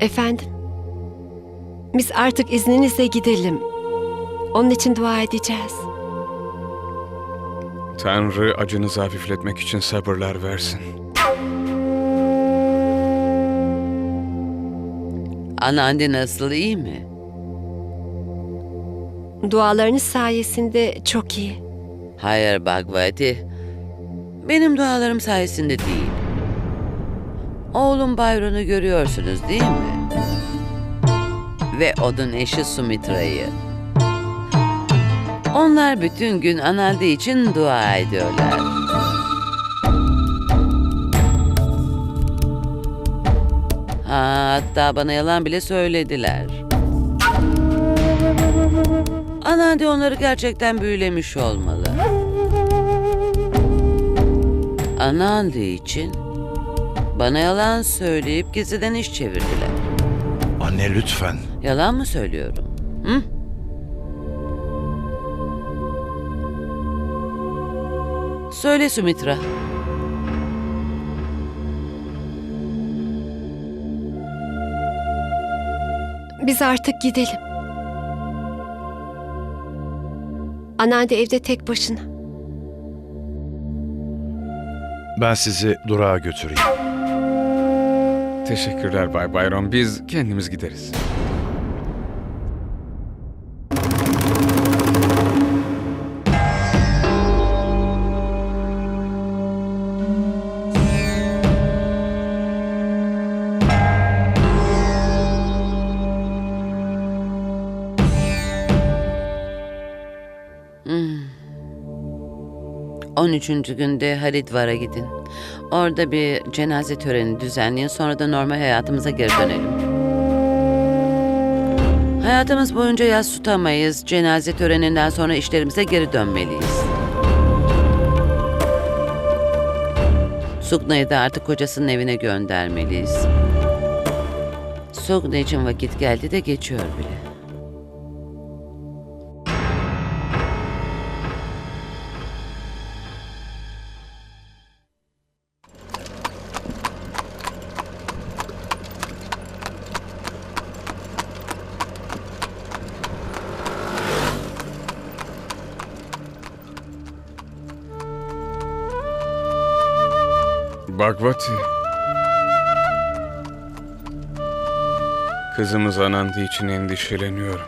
Efendim? Biz artık izninizle gidelim. Onun için dua edeceğiz. Tanrı acınızı hafifletmek için sabırlar versin. Anneanne nasıl iyi mi? Dualarınız sayesinde çok iyi. Hayır Bhagavati. Benim dualarım sayesinde değil. Oğlum Byron'u görüyorsunuz değil mi? Ve onun eşi Sumitra'yı. Onlar bütün gün Anandi için dua ediyorlar. Ha, hatta bana yalan bile söylediler. Anandi onları gerçekten büyülemiş olmalı. Anandi için bana yalan söyleyip gizliden iş çevirdiler. Anne lütfen. Yalan mı söylüyorum? Hı? Söyle Sumitra. Biz artık gidelim. Anneanne evde tek başına. Ben sizi durağa götüreyim. Teşekkürler Bay Bayron. Biz kendimiz gideriz. Hmm. 13. günde Haridvar'a gidin. Orada bir cenaze töreni düzenleyin sonra da normal hayatımıza geri dönelim. Hayatımız boyunca yas tutamayız. Cenaze töreninden sonra işlerimize geri dönmeliyiz. Sukna'yı da artık kocasının evine göndermeliyiz. Sukna için vakit geldi de geçiyor bile. Bhagavati. Kızımız Anandi için endişeleniyorum.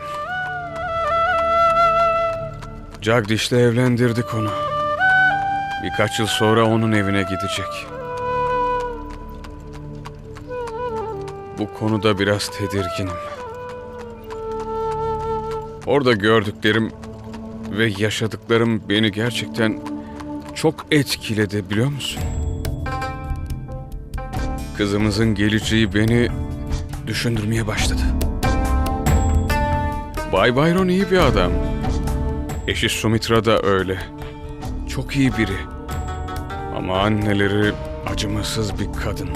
Jagdish'le evlendirdik onu. Birkaç yıl sonra onun evine gidecek. Bu konuda biraz tedirginim. Orada gördüklerim ve yaşadıklarım beni gerçekten çok etkiledi biliyor musun? Kızımızın geleceği beni düşündürmeye başladı. Bay Byron iyi bir adam. Eşi Sumitra da öyle. Çok iyi biri. Ama anneleri acımasız bir kadın.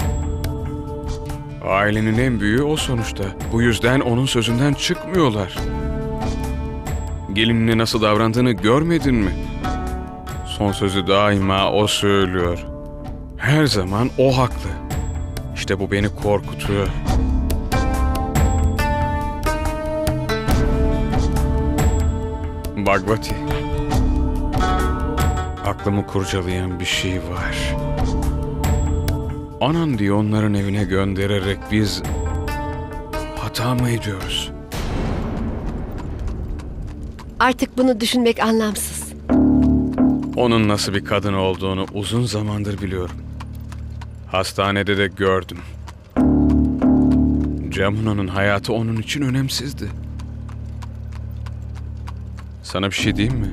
Ailenin en büyüğü o sonuçta. Bu yüzden onun sözünden çıkmıyorlar. Gelinine nasıl davrandığını görmedin mi? Son sözü daima o söylüyor. Her zaman o haklı. İşte bu beni korkutuyor. Bhagavati. Aklımı kurcalayan bir şey var. Anan diye onların evine göndererek biz hata mı ediyoruz? Artık bunu düşünmek anlamsız. Onun nasıl bir kadın olduğunu uzun zamandır biliyorum. Hastanede de gördüm. Camuna'nın hayatı onun için önemsizdi. Sana bir şey diyeyim mi?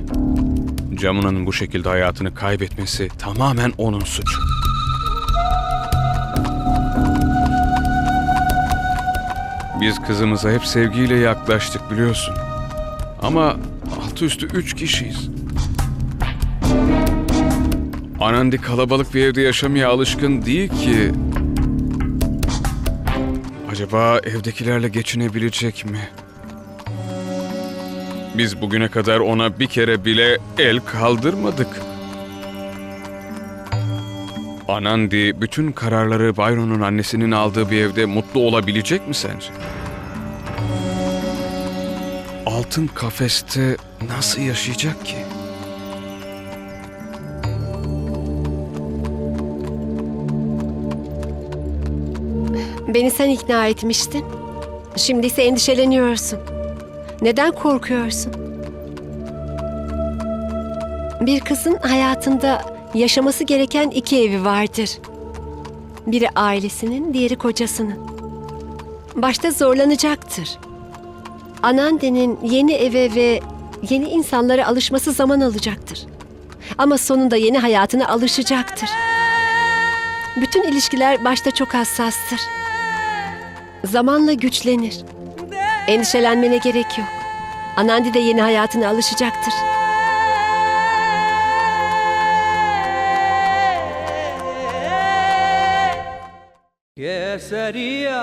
Camuna'nın bu şekilde hayatını kaybetmesi tamamen onun suçu. Biz kızımıza hep sevgiyle yaklaştık biliyorsun. Ama altı üstü üç kişiyiz. Anandi kalabalık bir evde yaşamaya alışkın değil ki. Acaba evdekilerle geçinebilecek mi? Biz bugüne kadar ona bir kere bile el kaldırmadık. Anandi bütün kararları Byron'un annesinin aldığı bir evde mutlu olabilecek mi sence? Altın kafeste nasıl yaşayacak ki? Beni sen ikna etmiştin. Şimdi ise endişeleniyorsun. Neden korkuyorsun? Bir kızın hayatında yaşaması gereken iki evi vardır. Biri ailesinin, diğeri kocasının. Başta zorlanacaktır. Anande'nin yeni eve ve yeni insanlara alışması zaman alacaktır. Ama sonunda yeni hayatına alışacaktır. Bütün ilişkiler başta çok hassastır. Zamanla güçlenir. Endişelenmene gerek yok. Anandi de yeni hayatına alışacaktır. Keseriya